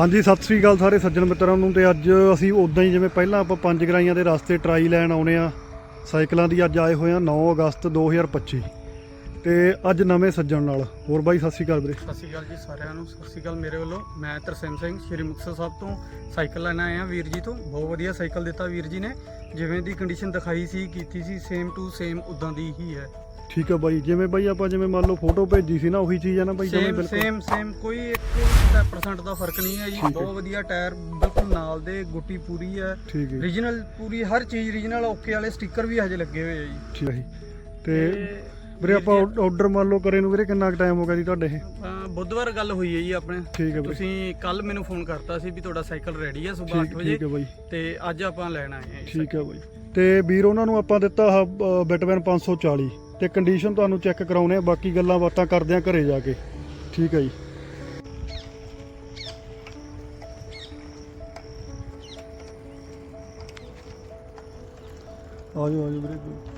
ਹਾਂਜੀ, ਸਤਿ ਸ੍ਰੀ ਅਕਾਲ ਸਾਰੇ ਸੱਜਣ ਮਿੱਤਰਾਂ ਨੂੰ ਤੇ ਅੱਜ ਅਸੀਂ ਉਦਾਂ ਹੀ ਜਿਵੇਂ ਪਹਿਲਾਂ ਆਪਾਂ ਪੰਜ ਗਰਾਈਆਂ ਦੇ ਰਸਤੇ ਟਰਾਈ ਲੈਣ ਆਉਨੇ ਆ, ਸਾਈਕਲਾਂ ਦੀ ਅੱਜ ਆਏ ਹੋਏ ਆ 9 ਅਗਸਤ 2025 ਤੇ ਅੱਜ ਨਵੇਂ ਸੱਜਣ ਨਾਲ, ਹੋਰ ਬਾਈ ਸਤਿ ਸ੍ਰੀ ਅਕਾਲ ਵੀਰੇ। ਸਤਿ ਸ਼੍ਰੀ ਅਕਾਲ ਜੀ ਸਾਰਿਆਂ ਨੂੰ, ਸਤਿ ਸ਼੍ਰੀ ਅਕਾਲ ਮੇਰੇ ਵੱਲੋਂ। ਮੈਂ ਤਰਸੇਮ ਸਿੰਘ, ਸ਼੍ਰੀ ਮੁਕਤਸਰ ਸਾਹਿਬ ਤੋਂ ਸਾਈਕਲ ਲੈਣ ਆਇਆ ਵੀਰ ਜੀ ਤੋਂ। ਬਹੁਤ ਵਧੀਆ ਸਾਈਕਲ ਦਿੱਤਾ ਵੀਰ ਜੀ ਨੇ। ਜਿਵੇਂ ਦੀ ਕੰਡੀਸ਼ਨ ਦਿਖਾਈ ਸੀ, ਕੀਤੀ ਸੀ ਸੇਮ ਟੂ ਸੇਮ ਉਦਾਂ ਦੀ ਹੀ ਹੈ। ਠੀਕ ਆ ਬਾਈ ਜਿਵੇਂ ਬਾਈ ਆਪਾਂ ਜਿਵੇਂ ਮੰਨ ਲਓ ਫੋਟੋ ਭੇਜੀ ਸੀ ਨਾ ਉਹੀ ਚੀਜ਼ ਆ ਨਾ ਬਾਈ ਜਿਵੇਂ ਸੇਮ ਬਿਲਕੁਲ। ਸੇਮ ਸੇਮ ਕੋਈ 1% ਦਾ ਫ਼ਰਕ ਨਹੀਂ ਹੈ ਜੀ। ਬਹੁਤ ਵਧੀਆ ਟਾਇਰ ਬਿਲਕੁਲ ਨਾਲ ਦੇ ਗੁੱਟੀ ਪੂਰੀ ਹੈ। ਠੀਕ ਹੈ। ਰੀਜਨਲ ਪੂਰੀ ਹਰ ਚੀਜ਼ ਰੀਜਨਲ ਓਕੇ ਵਾਲੇ ਸਟicker ਵੀ ਹਜੇ ਲੱਗੇ ਹੋਏ ਆ ਜੀ। ਠੀਕ ਹੈ ਜੀ। ਤੇ ਵੀਰੇ ਆਪਾਂ ਆਰਡਰ ਮੰਨ ਲਓ ਕਰੇ ਨੂੰ ਵੀਰੇ ਕਿੰਨਾ ਕੁ ਟਾਈਮ ਹੋ ਗਿਆ ਜੀ ਤੁਹਾਡੇ ਇਹ? ਅਹ ਬੁੱਧਵਾਰ ਗੱਲ ਹੋਈ ਹੈ ਜੀ ਆਪਣੇ। ਠੀਕ ਹੈ ਵੀਰੇ ਤੁਸੀਂ ਕੱਲ ਮੈਨੂੰ ਫੋਨ ਕਰਤਾ ਸੀ ਵੀ ਤੁਹਾਡਾ ਸਾਈਕਲ ਰੈਡੀ ਹੈ ਸਵੇਰ 8 ਠੀਕ ਵਜੇ। ਠੀਕ ਹੈ ਬਾਈ। ਤੇ ਅੱਜ ਆਪਾਂ ਲੈਣ ਆਏ ਹਾਂ ਜੀ ਠੀਕ ਹੈ ਬਾਈ। ਤੇ ਵੀਰ ਉਹਨਾਂ ਨੂੰ ਆਪਾਂ ਦਿੱਤਾ ਬਿਟਵੈਨ 540 ਤੇ ਕੰਡੀਸ਼ਨ ਤੁਹਾਨੂੰ ਚੈੱਕ ਕਰਾਉਨੇ ਆ, ਬਾਕੀ ਗੱਲਾਂ ਬਾਤਾਂ ਕਰਦੇ ਆ ਘਰੇ ਜਾ ਕੇ। ਠੀਕ ਹੈ ਜੀ। ਆਜੋ ਆਜੋ ਵੀਰੇ।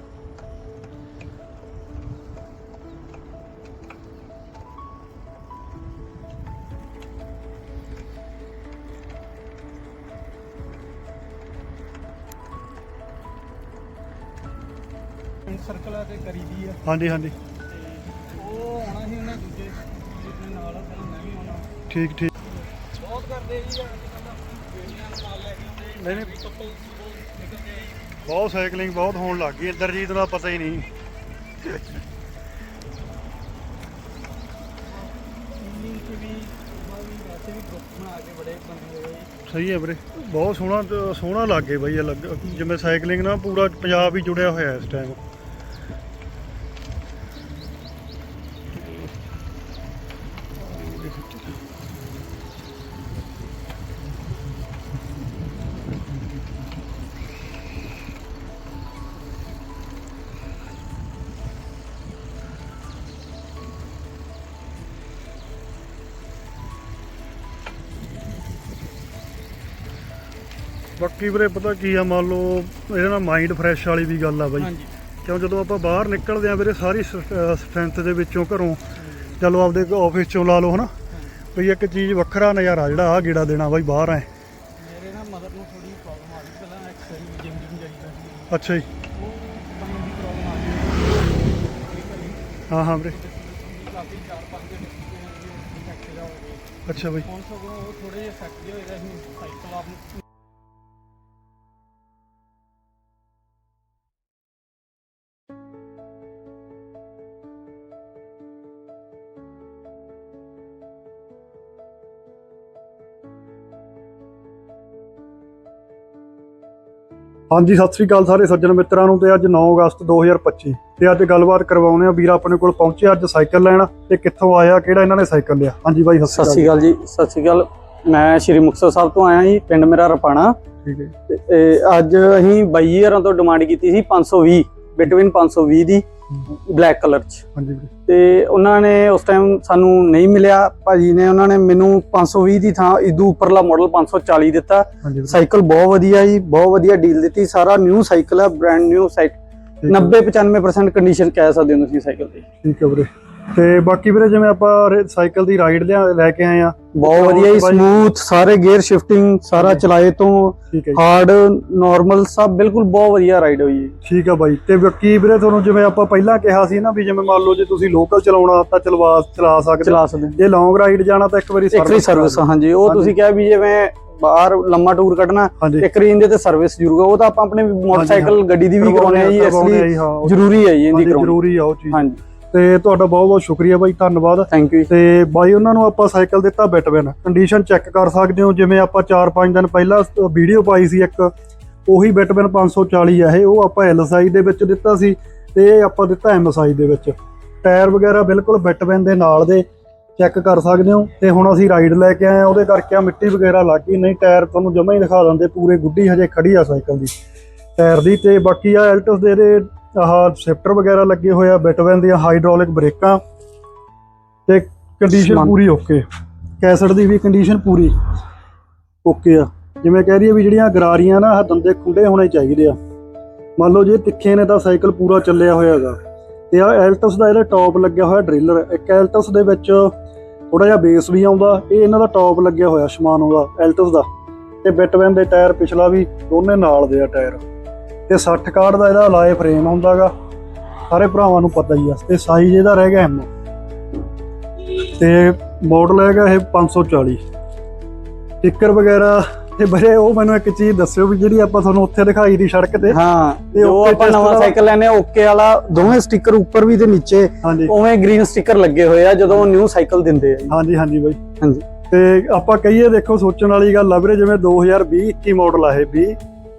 ਪਿੰਡ ਸਰਕਲ ਆ ਤੇ ਕਰੀ ਦੀ ਆ। ਹਾਂਜੀ ਹਾਂਜੀ। ਤੇ ਉਹ ਆਉਣਾ ਸੀ ਉਹਨੇ ਦੂਜੇ ਆਪਣੇ ਨਾਲ ਪਹਿਲਾਂ ਮੈਂ ਵੀ ਆਉਣਾ। ਠੀਕ ਠੀਕ। ਬਹੁਤ ਕਰਦੇ ਜੀ ਅੱਜ ਕੱਲ੍ਹ ਆਪਣੀ ਬੇੜੀਆਂ ਨੂੰ ਨਾਲ ਲੈ ਕੇ ਆਉਂਦੇ। ਨਹੀਂ, ਨਹੀਂ। ਬਹੁਤ ਨਿਕਲਦੇ ਆ ਜੀ ਬਹੁਤ ਸਾਈਕਲਿੰਗ ਬਹੁਤ ਹੋਣ ਲੱਗ ਗਈ। ਇੰਦਰਜੀਤ ਦਾ ਪਤਾ ਹੀ ਨਹੀਂ। ਇੰਨੀ ਕਿ ਵੀ ਉਹ ਵੀ ਵੈਸੇ ਵੀ ਗਰੁੱਪ ਬਣਾ ਕੇ ਬੜੇ ਬੰਦੇ ਹੋਏ ਜੀ ਸਹੀ ਹੈ ਵੀਰੇ। ਬਹੁਤ ਸੋਹਣਾ ਸੋਹਣਾ ਲੱਗ ਗਿਆ ਬਾਈ ਇਹ ਲੱਗ ਜਿਵੇਂ ਸਾਈਕਲਿੰਗ ਨਾਲ ਪੂਰਾ ਪੰਜਾਬ ਹੀ ਜੁੜਿਆ ਹੋਇਆ ਇਸ ਟਾਈਮ ਬਾਕੀ ਵੀਰੇ ਪਤਾ ਕੀ ਆ ਮੰਨ ਲਓ ਇਹਦੇ ਨਾਲ ਮਾਈਂਡ ਫਰੈਸ਼ ਵਾਲੀ ਵੀ ਗੱਲ ਆ ਬਾਈ। ਹਾਂਜੀ। ਕਿਉਂ ਜਦੋਂ ਆਪਾਂ ਬਾਹਰ ਨਿਕਲਦੇ ਆ ਵੀਰੇ ਸਾਰੀ ਸਟਰੈਂਥ ਦੇ ਵਿੱਚੋਂ ਘਰੋਂ ਚਲੋ ਆਪਦੇ ਆਫਿਸ ਚੋਂ ਲਾ ਲਓ ਹਨਾ? ਵੀ ਇੱਕ ਚੀਜ਼ ਵੱਖਰਾ ਨਜ਼ਾਰਾ ਜਿਹੜਾ ਆ ਗੇੜਾ ਦੇਣਾ ਬਾਈ ਬਾਹਰ ਐ। ਮੇਰੇ ਨਾ ਮਦਰ ਨੂੰ ਥੋੜੀ ਪ੍ਰੋਬਲਮ ਆ ਗਈ ਪਹਿਲਾਂ ਐਕਸਰਸਾਈਜ਼ ਜਿਮ ਜਿਮ ਜਾਈਦਾ ਸੀ। ਅੱਛਾ ਜੀ। ਹਾਂ ਹਾਂ ਵੀਰੇ। ਕਾਫੀ 4-5 ਦਿਨ ਫੈਕਟਰੀ ਹੋ ਗਏ ਅੱਛਾ ਬਾਈ। ਹੁਣ ਸਗੋਂ ਉਹ ਥੋੜੇ ਜਿਹੇ ਇਫੈਕਟ ਜਿਹੇ ਹੋਏ ਰਹੇ ਸੀ ਸਾਈਕਲ ਆਪ ਹਾਂਜੀ ਸਤਿ ਸ੍ਰੀ ਅਕਾਲ ਸਾਰੇ ਸੱਜਣ ਮਿੱਤਰਾਂ ਨੂੰ ਤੇ ਅੱਜ 9 ਅਗਸਤ 2025 ਤੇ ਅੱਜ ਗੱਲਬਾਤ ਕਰਵਾਉਣੇ ਆ ਵੀਰ ਆਪਣੇ ਕੋਲ ਪਹੁੰਚੇ ਅੱਜ ਸਾਈਕਲ ਲੈਣ ਤੇ ਕਿੱਥੋਂ ਆਇਆ ਕਿਹੜਾ ਇਹਨਾਂ ਨੇ ਸਾਈਕਲ ਲਿਆ? ਹਾਂਜੀ ਬਾਈ ਸਤਿ ਸ਼੍ਰੀ ਅਕਾਲ ਜੀ। ਸਤਿ ਸ਼੍ਰੀ ਅਕਾਲ। ਮੈਂ ਸ਼੍ਰੀ ਮੁਕਤਸਰ ਸਾਹਿਬ ਤੋਂ ਆਇਆ ਜੀ ਪਿੰਡ ਮੇਰਾ ਰਪਾਣਾ। ਠੀਕ ਹੈ। ਤੇ ਅੱਜ ਅਸੀਂ 22000 ਤੋਂ ਡਿਮਾਂਡ ਕੀਤੀ ਸੀ 520 ਬਿਟਵੀਨ 520 ਦੀ। ਬਲੈਕ ਕਲਰ ਚ। ਹਾਂਜੀ ਵੀਰੇ। ਤੇ ਉਹਨਾਂ ਨੇ ਉਸ ਟਾਈਮ ਸਾਨੂੰ ਨਹੀਂ ਮਿਲਿਆ। ਭਾਜੀ ਨੇ ਉਹਨਾਂ ਨੇ ਮੈਨੂੰ 520 ਦੀ ਥਾਂ ਇਦੋਂ ਉੱਪਰਲਾ ਮਾਡਲ 540 ਦਿੱਤਾ। ਸਾਈਕਲ ਬਹੁਤ ਵਧੀਆ ਜੀ ਬਹੁਤ ਵਧੀਆ ਡੀਲ ਦਿੱਤੀ। ਸਾਰਾ ਨਿਊ ਸਾਈਕਲ ਹੈ ਬ੍ਰਾਂਡ ਨਿਊ ਸਾਈਕਲ ਠੀਕ ਹੈ। 90 95% ਕੰਡੀਸ਼ਨ ਕਹਿ ਸਕਦੇ ਹੋ ਤੁਸੀਂ ਸਾਈਕਲ ਦੀ ਠੀਕ ਹੈ ਵੀਰੇ। ਤੇ ਬਾਕੀ ਵੀਰੇ ਜਿਵੇਂ ਆਪਾਂ ਸਾਈਕਲ ਦੀ ਰਾਈਡ ਲੈ ਕੇ ਆਏ ਆ। ਬਹੁਤ ਵਧੀਆ ਜੀ ਸਮੂਥ ਸਾਰੇ ਗੇਅਰ ਸ਼ਿਫਟਿੰਗ ਸਾਰਾ ਚਲਾਏ ਤੋਂ ਹਾਰਡ ਨਾਰਮਲ ਸਭ ਬਿਲਕੁਲ ਬਹੁਤ ਵਧੀਆ ਰਾਈਡ ਹੋਈ ਠੀਕ ਆ ਬਾਈ। ਤੇ ਬਾਕੀ ਵੀਰੇ ਤੁਹਾਨੂੰ ਜਿਵੇਂ ਆਪਾਂ ਪਹਿਲਾਂ ਕਿਹਾ ਸੀ ਨਾ ਵੀ ਜਿਵੇਂ ਮੰਨ ਲਓ ਜੇ ਤੁਸੀਂ ਲੋਕਲ ਚਲਾਉਣਾ ਤਾਂ ਚਲਵਾ ਚਲਾ ਸਕਦੇ ਚਲਾ ਸਕਦੇ ਜੇ ਲੌਂਗ ਰਾਈਡ ਜਾਣਾ ਤਾਂ ਇੱਕ ਵਾਰੀ ਇੱਕ ਵਾਰੀ ਸਰਵਿਸ ਹਾਂਜੀ। ਉਹ। ਤੁਸੀਂ ਕਿਹਾ ਵੀ ਜਿਵੇਂ ਬਾਹਰ ਲੰਮਾ ਟੂਰ ਕੱਢਣਾ ਇੱਕ ਵਾਰੀ ਇਹਦੇ ਤੇ ਸਰਵਿਸ ਜ਼ਰੂਰ ਉਹ ਤਾਂ ਆਪਾਂ ਆਪਣੇ ਮੋਟਰਸਾਈਕਲ ਗੱਡੀ ਦੀ ਵੀ ਕਰਾਉਣੇ ਆ ਜੀ ਇਸ ਲਈ ਜ਼ਰੂਰੀ ਹੈ ਜੀ ਇਹਦੀ ਕਰਾਉਣੀ। ਜ਼ਰੂਰੀ ਆ ਉਹ ਚੀਜ਼। ਹਾਂਜੀ। ਤੇ ਤੁਹਾਡਾ ਬਹੁਤ ਬਹੁਤ ਸ਼ੁਕਰੀਆ ਬਾਈ ਧੰਨਵਾਦ। ਥੈਂਕ ਯੂ ਤੇ ਬਾਈ ਉਹਨਾਂ ਨੂੰ ਆਪਾਂ ਸਾਈਕਲ ਦਿੱਤਾ ਬਿਟਵਿਨ ਕੰਡੀਸ਼ਨ ਚੈੱਕ ਕਰ ਸਕਦੇ ਹੋ ਜਿਵੇਂ ਆਪਾਂ 4-5 ਦਿਨ ਪਹਿਲਾਂ ਵੀਡੀਓ ਪਾਈ ਸੀ ਇੱਕ ਉਹੀ ਬਿਟਵਿਨ 540 ਆ ਇਹ ਉਹ ਆਪਾਂ ਐਲ ਸਾਈਜ਼ ਦੇ ਵਿੱਚ ਦਿੱਤਾ ਸੀ ਤੇ ਇਹ ਆਪਾਂ ਦਿੱਤਾ ਐਮ ਸਾਈਜ਼ ਦੇ ਵਿੱਚ। ਟਾਇਰ ਵਗੈਰਾ ਬਿਲਕੁਲ ਬਿਟਵਿਨ ਦੇ ਨਾਲ ਦੇ ਚੈੱਕ ਕਰ ਸਕਦੇ ਹੋ। ਤੇ ਹੁਣ ਅਸੀਂ ਰਾਈਡ ਲੈ ਕੇ ਆਏ ਆ ਉਹਦੇ ਕਰਕੇ ਆ ਮਿੱਟੀ ਵਗੈਰਾ ਲੱਗ ਗਈ ਨਹੀਂ ਟਾਇਰ ਤੁਹਾਨੂੰ ਜਮਾ ਹੀ ਦਿਖਾ ਦਿੰਦੇ ਪੂਰੇ ਗੁੱਡੀ ਹਜੇ ਖੜੀ ਆ ਸਾਈਕਲ ਦੀ। ਟਾਇਰ ਦੀ ਤੇ ਬਾਕੀ ਆ ਐਲਟਸ ਦੇ ਦੇ ਆਹ ਸ਼ਿਫਟਰ ਵਗੈਰਾ ਲੱਗੇ ਹੋਏ ਆ ਬਿਟਵਿਨ ਦੀਆਂ ਹਾਈਡ੍ਰੋਲਿਕ ਬ੍ਰੇਕਾਂ ਤੇ ਕੰਡੀਸ਼ਨ। ਪੂਰੀ ਓਕੇ ਕੈਸਟ ਦੀ ਵੀ ਕੰਡੀਸ਼ਨ ਪੂਰੀ ਓਕੇ ਆ। ਜਿਵੇਂ ਕਹਿ ਰਹੀ ਵੀ ਜਿਹੜੀਆਂ ਗਰਾਰੀਆਂ ਨਾ ਆਹ ਦੰਦੇ ਖੁੰਡੇ ਹੋਣੇ ਚਾਹੀਦੇ ਆ। ਮੰਨ ਲਓ ਜੇ ਤਿੱਖੇ ਨੇ ਤਾਂ ਸਾਈਕਲ ਪੂਰਾ ਚੱਲਿਆ ਹੋਇਆ ਹੈਗਾ। ਤੇ ਆ ਐਲਟਸ ਦਾ ਇਹਦਾ ਟੌਪ ਲੱਗਿਆ ਹੋਇਆ ਡ੍ਰਿਲਰ ਇੱਕ ਐਲਟਸ ਦੇ ਵਿੱਚ ਥੋੜਾ ਜਿਹਾ ਬੇਸ ਵੀ ਆਉਂਦਾ ਇਹ ਇਹਨਾਂ ਦਾ ਟੌਪ ਲੱਗਿਆ ਹੋਇਆ ਸ਼ਮਾਨੋ ਦਾ ਐਲਟਸ ਦਾ। ਤੇ ਬਿਟਵੈਨ ਦੇ ਟਾਇਰ ਪਿਛਲਾ ਵੀ ਦੋਨੇ ਨਾਲ ਦੇ ਆ ਟਾਇਰ ਤੇ 60 ਕਾਰਡ ਦਾ ਇਹਦਾ ਅਲਾਏ ਫਰੇਮ ਹੁੰਦਾਗਾ ਸਾਰੇ ਭਰਾਵਾਂ ਨੂੰ ਪਤਾ ਹੀ ਆ ਤੇ ਸਾਈਜ਼ ਇਹਦਾ ਰਹਿ ਗਿਆ ਐਮ ਤੇ ਮਾਡਲ ਹੈਗਾ ਇਹ 540 ਸਟicker ਵਗੈਰਾ ਤੇ ਬਰੇ ਉਹ ਮੈਨੂੰ ਇੱਕ ਚੀਜ਼ ਦੱਸਿਓ ਵੀ ਜਿਹੜੀ ਆਪਾਂ ਤੁਹਾਨੂੰ ਉੱਥੇ ਦਿਖਾਈ ਦੀ ਸੜਕ ਤੇ। ਹਾਂ ਤੇ ਉੱਤੇ ਆਪਾਂ ਨਵਾਂ ਸਾਈਕਲ ਲੈਨੇ ਓਕੇ ਵਾਲਾ ਦੋਵੇਂ ਸਟicker ਉੱਪਰ ਵੀ ਤੇ ਨੀਚੇ ਉਵੇਂ ਗ੍ਰੀਨ ਸਟicker ਲੱਗੇ ਹੋਏ ਆ ਜਦੋਂ ਨਿਊ ਸਾਈਕਲ ਦਿੰਦੇ ਆ ਹਾਂਜੀ ਹਾਂਜੀ ਬਾਈ। ਹਾਂਜੀ। ਤੇ ਆਪਾਂ ਕਹੀਏ ਦੇਖੋ ਸੋਚਣ ਵਾਲੀ ਗੱਲ ਆ ਵੀਰੇ ਜਿਵੇਂ 2020 21 ਮਾਡਲ ਆ ਇਹ 20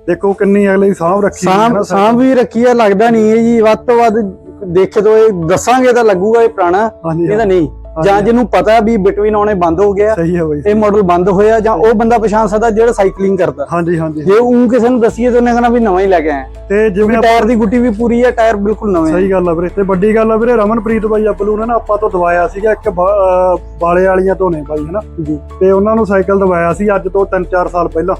ਦੇਖੋ ਕਿੰਨੀ ਅਗਲੇ ਦੀ ਸਾਂਭ ਰੱਖੀ ਹੈ ਸਾਂਭ ਨਾ ਸਾਂਭ ਵੀ ਰੱਖੀ ਆ ਲੱਗਦਾ ਨਹੀਂ ਹੈ ਜੀ ਵੱਧ ਤੋਂ ਵੱਧ ਦੇਖੇ ਤੋਂ ਇਹ ਦੱਸਾਂਗੇ ਤਾਂ ਲੱਗੂਗਾ ਇਹ ਪੁਰਾਣਾ ਹਾਂਜੀ ਇਹ ਤਾਂ ਨਹੀਂ। ਜਾਂ ਜਿਹਨੂੰ ਪਤਾ ਵੀ ਬਿਟਵੀਨ ਆਉਣੇ ਬੰਦ ਹੋ ਗਿਆ ਸਹੀ ਹੈ ਬਾਈ ਇਹ ਮਾਡਲ ਬੰਦ ਹੋਇਆ ਜਾਂ ਉਹ ਬੰਦਾ ਪਛਾਣ ਸਕਦਾ ਜਿਹੜਾ ਸਾਈਕਲਿੰਗ ਕਰਦਾ। ਹਾਂਜੀ ਹਾਂਜੀ ਜੇ ਉਹ ਕਿਸੇ ਨੂੰ ਦਸੀਏ ਤਾਂ ਉਹਨੇ ਕਹਣਾ ਵੀ ਨਵਾਂ ਹੀ ਲੈ ਕੇ ਆਇਆ। ਤੇ ਜਿਵੇਂ ਟਾਇਰ ਦੀ ਗੁੱਟੀ ਵੀ ਪੂਰੀ ਹੈ ਟਾਇਰ ਬਿਲਕੁਲ ਨਵੇਂ ਸਹੀ ਗੱਲ ਆ ਵੀਰੇ ਤੇ ਵੱਡੀ ਗੱਲ ਆ ਵੀਰੇ ਰਮਨਪ੍ਰੀਤ ਬਾਈ ਅੱਬਲੂ ਨੇ ਨਾ ਆਪਾਂ ਤੋਂ ਦਵਾਇਆ ਸੀਗਾ ਇੱਕ ਬ- ਅਹ ਬਾਲੇ ਵਾਲੀਆਂ ਤੋਂ ਨੇ ਬਾਈ ਹਨਾ? ਜੀ। ਤੇ ਉਹਨਾਂ ਨੂੰ ਸਾਈਕਲ ਦਵਾਇਆ ਸੀ ਅੱਜ ਤੋਂ 3-4 ਸਾਲ ਪਹਿਲਾਂ।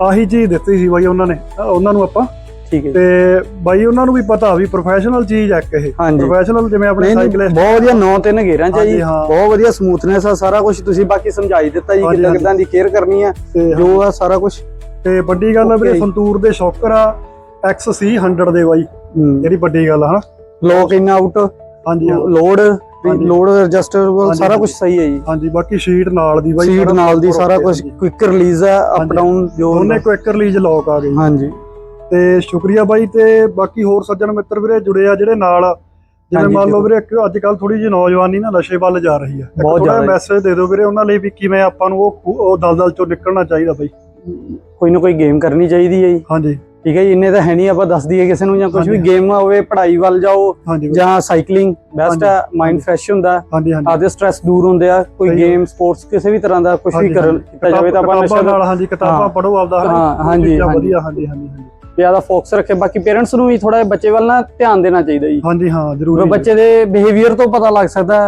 ਆਹੀ ਚੀਜ਼ ਦਿੱਤੀ ਸੀ ਬਾਈ ਉਹਨਾਂ ਨੇ ਉਹਨਾਂ ਨੂੰ ਆਪਾਂ। ਠੀਕ ਹੈ। ਤੇ ਬਾਈ ਉਹਨਾਂ ਨੂੰ ਵੀ ਪਤਾ ਵੀ ਪ੍ਰੋਫੈਸ਼ਨਲ ਚੀਜ਼ ਇੱਕ ਇਹ। ਪ੍ਰੋਫੈਸ਼ਨਲ ਜਿਵੇਂ ਆਪਣੇ ਨਹੀਂ ਨਹੀਂ, ਸਾਈਕਲ ਬਹੁਤ ਵਧੀਆ 9-3 ਗੇਅਰਾਂ ਚ ਹੈ ਜੀ। ਹਾਂ। ਬਹੁਤ ਵਧੀਆ ਸਮੂਥਨੈਸ ਆ ਸਾਰਾ ਕੁਝ ਤੁਸੀਂ ਬਾਕੀ ਸਮਝਾਈ ਦਿੱਤਾ ਜੀ ਹਾਂਜੀ, ਕਿੱਦਾਂ ਦੀ ਕੇਅਰ ਕਰਨੀ ਆ ਜੋ ਆ ਸਾਰਾ ਕੁਝ ਤੇ ਵੱਡੀ ਗੱਲ ਆ ਵੀਰੇ। ਸੰਤੂਰ ਦੇ ਸ਼ੌਕਰ ਆ XC 100 ਦੇ ਬਾਈ। ਜਿਹੜੀ ਵੱਡੀ ਗੱਲ ਆ ਹਨਾ? ਲੋਕ ਇਨ ਆਊਟ ਹਾਂਜੀ ਹਾਂ। ਲੋਡ ਹਾਂਜੀ। ਲੋਡ ਐਡਜਸਟੇਬਲ ਸਾਰਾ। ਕੁਝ ਸਹੀ ਹੈ ਜੀ ਹਾਂਜੀ ਬਾਕੀ ਸ਼ੀਟ ਨਾਲ ਦੀ ਬਾਈ ਸੀਟ ਨਾਲ ਦੀ ਸਾਰਾ ਕੁਝ। ਕੁਇਕ ਰਿਲੀਜ਼ ਹੈ ਅਪ। ਡਾਊਨ ਜੋ ਦੋਨੇ ਕੁਇਕ ਰਿਲੀਜ਼ ਲੌਕ ਆ ਗਈ ਹਾਂਜੀ ਤੇ ਸ਼ੁਕਰੀਆ ਬਾਈ ਤੇ ਬਾਕੀ ਹੋਰ ਸੱਜਣ ਮਿੱਤਰ ਵੀਰੇ ਜੁੜੇ ਆ ਜਿਹੜੇ ਨਾਲ ਜਿਵੇਂ ਮੰਨ ਲਓ। ਵੀਰੇ ਅੱਜ ਕੱਲ ਥੋੜੀ ਜਿਹੀ ਨੌਜਵਾਨੀ ਨਾ ਨਸ਼ੇ ਵੱਲ ਜਾ ਰਹੀ ਆ ਬਹੁਤ ਜ਼ਿਆਦਾ। ਮੈਸੇਜ ਦੇ ਦਿਓ ਵੀਰੇ ਉਹਨਾਂ ਲਈ ਵੀ ਕਿਵੇਂ ਆਪਾਂ ਨੂੰ ਉਹ ਦਲਦਲ ਚੋਂ ਨਿਕਲਣਾ ਚਾਹੀਦਾ ਬਾਈ ਕੋਈ ਨਾ ਕੋਈ ਗੇਮ ਕਰਨੀ ਚਾਹੀਦੀ ਹੈ ਜੀ ਹਾਂਜੀ ਠੀਕ ਹੈ ਜੀ ਇੰਨੇ ਤਾਂ ਹੈ ਨਹੀਂ ਆਪਾਂ ਦੱਸ ਦਈਏ ਕਿਸੇ ਨੂੰ ਜਾਂ ਕੁਝ ਵੀ। ਗੇਮ ਹੋਵੇ ਪੜ੍ਹਾਈ ਵੱਲ ਜਾਓ ਜਾਂ ਸਾਈਕਲਿੰਗ ਬੈਸਟ। ਹੈ ਮਾਈਂਡ ਫਰੈਸ਼ ਹੁੰਦਾ ਆਦੇ ਸਟ੍ਰੈਸ ਦੂਰ ਹੁੰਦੇ ਆ ਕੋਈ ਗੇਮ ਸਪੋਰਟਸ ਕਿਸੇ ਵੀ ਤਰ੍ਹਾਂ ਦਾ ਕੁਝ ਵੀ ਕਰਨ। ਕੀਤਾ ਜਾਵੇ ਤਾਂ ਆਪਾਂ ਨਸ਼ਾ ਨਾਲ ਹਾਂਜੀ ਕਿਤਾਬਾਂ ਹਾਂ। ਪੜੋ ਆਪਦਾ ਹਾਂ, ਹਾਂਜੀ। ਵਧੀਆ ਹਾਂਜੀ ਹਾਂਜੀ ਜ਼ਿਆਦਾ ਫੋਕਸ ਰੱਖੇ। ਬਾਕੀ ਪੇਰੈਂਟਸ ਨੂੰ ਵੀ ਥੋੜਾ ਬੱਚੇ ਵੱਲ ਨਾ ਧਿਆਨ ਦੇਣਾ ਚਾਹੀਦਾ ਜੀ। ਹਾਂਜੀ ਹਾਂ ਜ਼ਰੂਰੀ ਬੱਚੇ ਦੇ ਬਿਹੇਵੀਅਰ ਤੋਂ ਪਤਾ ਲੱਗ ਸਕਦਾ।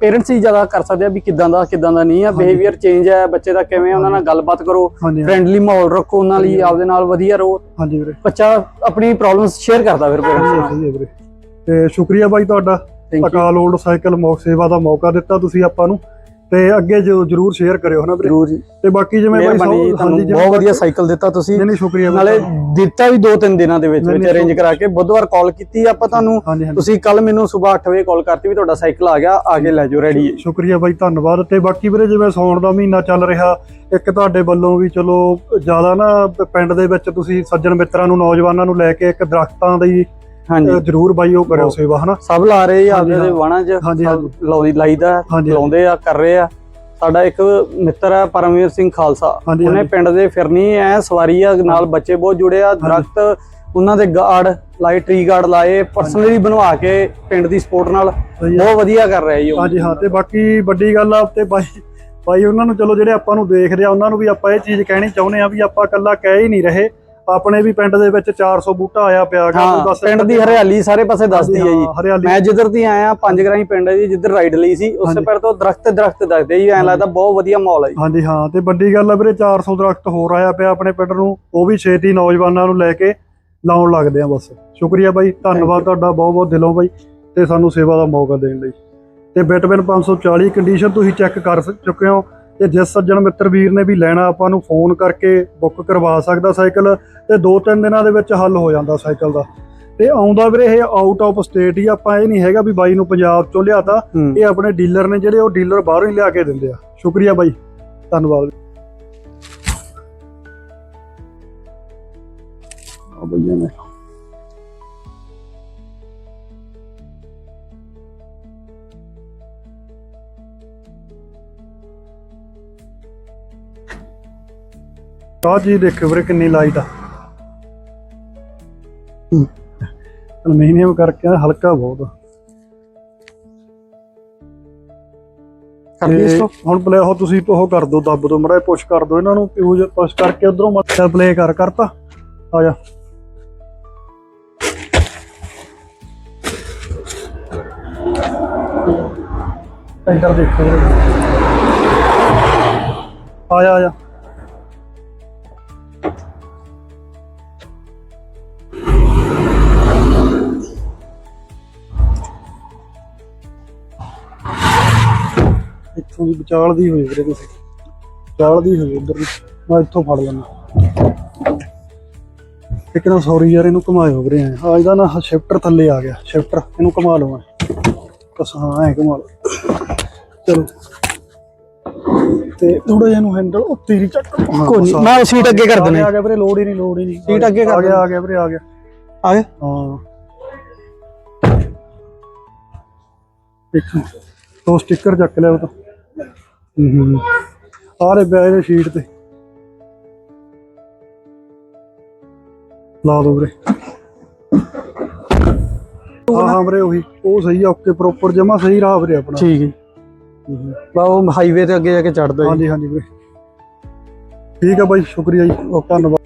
ਪੇਰੈਂਟਸ ਹੀ ਜ਼ਿਆਦਾ ਕਰ ਸਕਦੇ ਆ ਵੀ ਕਿਦਾਂ ਦਾ ਕਿਦਾਂ ਦਾ ਨਹੀਂ ਆ। ਬਿਹੇਵੀਅਰ ਚੇਂਜ ਹੈ ਬੱਚੇ ਦਾ ਕਿਵੇਂ ਉਹਨਾਂ ਨਾਲ ਗੱਲਬਾਤ ਕਰੋ। ਫ੍ਰੈਂਡਲੀ ਮਾਹੌਲ ਰੱਖੋ ਉਹਨਾਂ ਲਈ। ਆਪਦੇ ਨਾਲ ਵਧੀਆ ਰਹੋ। ਹਾਂਜੀ ਵੀਰੇ। ਬੱਚਾ ਆਪਣੀ ਪ੍ਰੋਬਲਮਸ ਸ਼ੇਅਰ ਕਰਦਾ ਫਿਰ ਪੇਰੈਂਟਸ ਨਾਲ। ਤੇ ਸ਼ੁਕਰੀਆ ਬਾਈ ਤੁਹਾਡਾ। ਅਕਾਲ ਓਲਡ ਸਾਈਕਲ ਮੌਕ ਸੇਵਾ ਦਾ ਮੌਕਾ ਦਿੱਤਾ ਤੁਸੀਂ ਆਪਾਂ ਨੂੰ। ਤੇ ਅੱਗੇ ਜੋ ਜਰੂਰ ਸ਼ੇਅਰ ਕਰਿਓ ਹਨਾ ਵੀਰੇ। ਜ਼ਰੂਰ ਜੀ। ਤੇ ਬਾਕੀ ਜਿਵੇਂ ਬਾਈ ਮਿਹਰਬਾਨੀ ਜੀ ਤੁਹਾਨੂੰ ਬਹੁਤ ਵਧੀਆ ਸਾਈਕਲ ਦਿੱਤਾ ਤੁਸੀਂ। ਨਹੀਂ ਨਹੀਂ ਸ਼ੁਕਰੀਆ ਬਾਈ ਨਾਲੇ ਤੁਹਾਡਾ। ਦਿੱਤਾ ਵੀ 2-3 ਦਿਨਾਂ ਦੇ ਵਿੱਚ ਵਿੱਚ ਨਹੀਂ, ਅਰੇਂਜ ਕਰਾ ਕੇ ਬੁੱਧਵਾਰ ਕਾਲ ਕੀਤੀ ਆਪਾਂ ਤੁਹਾਨੂੰ ਹਾਂਜੀ ਤੁਸੀਂ ਕੱਲ ਮੈਨੂੰ ਸਵੇਰ 8 ਵਜੇ ਕਾਲ ਕਰਤੀ ਵੀ ਤੁਹਾਡਾ ਸਾਈਕਲ ਆ ਗਿਆ ਆ ਕੇ ਲੈ ਜਾਓ ਰੈਡੀ ਹੈ। ਸ਼ੁਕਰੀਆ ਬਾਈ ਧੰਨਵਾਦ। ਤੇ ਬਾਕੀ ਵੀਰੇ ਜਿਵੇਂ ਸੌਣ ਦਾ ਮਹੀਨਾ ਚੱਲ ਰਿਹਾ ਇੱਕ ਤੁਹਾਡੇ ਵੱਲੋਂ ਵੀ ਚਲੋ ਜ਼ਿਆਦਾ ਨਾ ਪਿੰਡ ਦੇ ਵਿੱਚ ਤੁਸੀਂ ਸੱਜਣ ਮਿੱਤਰਾਂ ਨੂੰ ਨੌਜਵਾਨਾਂ ਨੂੰ ਲੈ ਕੇ ਇੱਕ ਦਰਖਤਾਂ ਦੀ ਹਾਂਜੀ ਜ਼ਰੂਰ ਬਾਈ ਉਹ ਕਰਿਓ। ਸੇਵਾ ਹਨਾ ਸਭ ਲਾ ਰਹੇ ਆ ਆਪਦੇ ਹਾਂ। ਵਾਣਾ 'ਚ ਲਾਉਦੀ ਲਾਈਦਾ। ਲਾਉਂਦੇ ਆ ਕਰ ਰਹੇ ਆ ਸਾਡਾ ਇੱਕ ਮਿੱਤਰ ਹੈ ਪਰਮਵੀਰ ਸਿੰਘ ਖਾਲਸਾ ਉਹਨੇ। ਪਿੰਡ ਦੇ ਫਿਰਨੀ ਐ ਸਵਾਰੀ ਆ ਨਾਲ ਬੱਚੇ ਬਹੁਤ ਜੁੜੇ ਆ ਦਰਖਤ ਉਹਨਾਂ ਦੇ ਗਾਰਡ ਲਾਏ ਟਰੀ ਗਾਰਡ ਲਾਏ ਪਰਸਨਲੀ ਬਣਵਾ ਕੇ ਪਿੰਡ ਦੀ ਸਪੋਰਟ ਨਾਲ। ਬਹੁਤ ਵਧੀਆ ਕਰ ਰਿਹਾ ਜੀ ਉਹ ਹਾਂਜੀ ਹਾਂ ਤੇ ਬਾਕੀ ਵੱਡੀ ਗੱਲ ਆ ਤੇ ਬਾਈ ਬਾਈ ਉਹਨਾਂ ਨੂੰ ਚਲੋ ਜਿਹੜੇ ਆਪਾਂ ਨੂੰ ਦੇਖਦੇ ਆ ਉਹਨਾਂ ਨੂੰ ਵੀ ਆਪਾਂ ਇਹ ਚੀਜ਼ ਕਹਿਣੀ ਚਾਹੁੰਦੇ ਆ ਵੀ ਆਪਾਂ ਇਕੱਲਾ ਕਹਿ ਹੀ ਨਹੀਂ ਰਹੇ ਆਪਣੇ ਵੀ ਪਿੰਡ ਦੇ ਵਿੱਚ 400 ਬੂਟਾ ਆਇਆ ਪਿਆ ਗਾ ਹਾਂ ਦੱਸ- ਪਿੰਡ ਦੀ ਹਰਿਆਲੀ ਸਾਰੇ ਪਾਸੇ ਦੱਸਦੀ ਹੈ ਜੀ। ਹਰਿਆਲੀ। ਮੈਂ ਜਿੱਧਰ ਦੀ ਆਇਆ ਪੰਜ ਗਰਾਈ ਪਿੰਡ ਹੈ ਜੀ ਜਿੱਧਰ ਰਾਈਡ ਲਈ ਸੀ ਉਸੇ ਹਾਂਜੀ। ਪਰ ਤੋਂ ਦਰਖਤ ਦਰਖਤ ਦੱਸਦੇ ਜੀ ਐਂ ਲੱਗਦਾ ਬਹੁਤ ਵਧੀਆ ਮਾਹੌਲ ਹੈ ਜੀ। ਹਾਂਜੀ ਹਾਂ ਤੇ ਵੱਡੀ ਗੱਲ ਆ ਵੀਰੇ 400 ਦਰਖਤ ਹੋਰ ਆਇਆ ਪਿਆ ਆਪਣੇ ਪਿੰਡ ਨੂੰ ਉਹ ਵੀ ਛੇਤੀ ਨੌਜਵਾਨਾਂ ਨੂੰ ਲੈ ਕੇ ਲਾਉਣ ਲੱਗਦੇ ਆ ਬਸ। ਸ਼ੁਕਰੀਆ ਬਾਈ ਧੰਨਵਾਦ ਤੁਹਾਡਾ ਬਹੁਤ ਬਹੁਤ ਦਿਲੋਂ ਬਾਈ ਤੇ ਸਾਨੂੰ ਸੇਵਾ ਦਾ ਮੌਕਾ ਦੇਣ ਲਈ। ਤੇ ਬਿਟਵਿਨ 540 ਕੰਡੀਸ਼ਨ ਤੁਸੀਂ ਚੈੱਕ ਕਰ ਸ- ਚੁੱਕੇ ਹੋ। ਤੇ ਜਿਸ ਸੱਜਣ ਮਿੱਤਰ ਵੀਰ ਨੇ ਵੀ ਲੈਣਾ ਆਪਾਂ ਨੂੰ ਫੋਨ ਕਰਕੇ ਬੁੱਕ ਕਰਵਾ ਸਕਦਾ ਸਾਈਕਲ ਤੇ 2-3 ਦਿਨਾਂ ਦੇ ਵਿੱਚ ਹੱਲ ਹੋ ਜਾਂਦਾ ਸਾਈਕਲ ਦਾ। ਤੇ ਆਉਂਦਾ ਵੀਰੇ ਇਹ ਆਊਟ ਆਫ ਸਟੇਟ ਹੀ ਆਪਾਂ ਇਹ ਨਹੀਂ ਹੈਗਾ ਵੀ ਬਾਈ ਨੂੰ ਪੰਜਾਬ ਚੋਂ ਲਿਆਤਾ। ਇਹ ਆਪਣੇ ਡੀਲਰ ਨੇ ਜਿਹੜੇ ਉਹ ਡੀਲਰ ਬਾਹਰੋਂ ਹੀ ਲਿਆ ਕੇ ਦਿੰਦੇ ਆ। ਸ਼ੁਕਰੀਆ ਬਾਈ। ਧੰਨਵਾਦ। ਆ ਬਈਆ ਨੇ। ਆਹ ਚੀਜ਼ ਦੇਖੋ ਵੀਰੇ ਕਿੰਨੀ ਲਾਈਟ ਆ। ਅਲਮੀਨੀਅਮ ਕਰਕੇ ਹਲਕਾ ਬਹੁਤ ਆ। ਇਸ ਤੋਂ ਹੁਣ ਪਲੇ ਉਹ ਤੁਸੀਂ ਉਹ ਕਰ ਦੋ ਦੱਬ ਦੋ ਮੜਾ ਪੁਸ਼ ਕਰ ਦੋ ਇਹਨਾਂ ਨੂੰ ਪਿਊਜ ਪੁਸ਼ ਕਰਕੇ ਉਧਰੋਂ ਮੱਥਾ ਪਲੇ ਕਰ ਕਰਤਾ। ਆ ਜਾ। ਇੱਧਰ ਦੇਖੋ। ਆ ਜਾ ਆ ਜਾ। ਇੱਥੋਂ ਦੀ ਵਿਚਾਲ ਦੀ ਹੋਈ ਵੀਰੇ ਤੁਸੀਂ। ਵਿਚਾਲ ਦੀ ਹੋਈ ਉਧਰ ਮੈਂ ਇੱਥੋਂ ਫੜ ਲੈਣਾ ਇੱਕ ਨਾ ਸੌਰੀ ਯਾਰ ਇਹਨੂੰ ਘੁਮਾਇਓ ਵੀਰੇ ਆ ਇਹਦਾ ਨਾ ਸ਼ਿਫਟਰ ਥੱਲੇ ਆ ਗਿਆ। ਸ਼ਿਫਟਰ ਇਹਨੂੰ ਘੁਮਾ ਲਵਾਂ ਬਸ ਹਾਂ ਐ ਘੁਮਾ ਲਓ। ਚਲੋ। ਤੇ ਥੋੜਾ ਜਿਹਾ ਨੂੰ ਹੈਂਡਲ ਉੱਤੇ ਹੀ ਚੱਕ। ਕੋਈ ਮੈਂ ਸੀਟ ਅੱਗੇ ਕਰ ਦਿੰਦਾ। ਗਿਆ, ਆ ਗਿਆ ਵੀਰੇ ਲੋੜ ਹੀ ਨਹੀਂ ਲੋੜ ਹੀ ਨਹੀਂ। ਸੀਟ ਅੱਗੇ ਕਰ ਆ ਗਿਆ ਆ ਗਿਆ ਵੀਰੇ ਆ ਗਿਆ। ਆ ਗਏ ਹਾਂ। ਇੱਕ ਦੋ ਸਟicker ਚੱਕ ਲਿਆ ਉਹ ਤਾਂ। ਹੂੰ। ਹੂੰ ਆ ਰੇ ਬੈਗ ਦੇ ਸ਼ੀਟ ਤੇ। ਲਾ ਦੋ ਵੀਰੇ। ਹਾਂ ਹਾਂ ਵੀਰੇ ਉਹੀ। ਉਹ ਸਹੀ ਆ ਓਕੇ ਪ੍ਰੋਪਰ ਜਮਾ ਸਹੀ ਰਾਹ ਵੀਰੇ ਆਪਣਾ। ਠੀਕ ਹੈ। ਬਾ ਉਹ ਹਾਈਵੇ ਤੇ ਅੱਗੇ ਜਾ ਕੇ ਚੜਦਾ ਹਾਂਜੀ ਹਾਂਜੀ ਵੀਰੇ। ਠੀਕ ਆ ਬਾਈ ਸ਼ੁਕਰੀਆ ਜੀ। ਧੰਨਵਾਦ।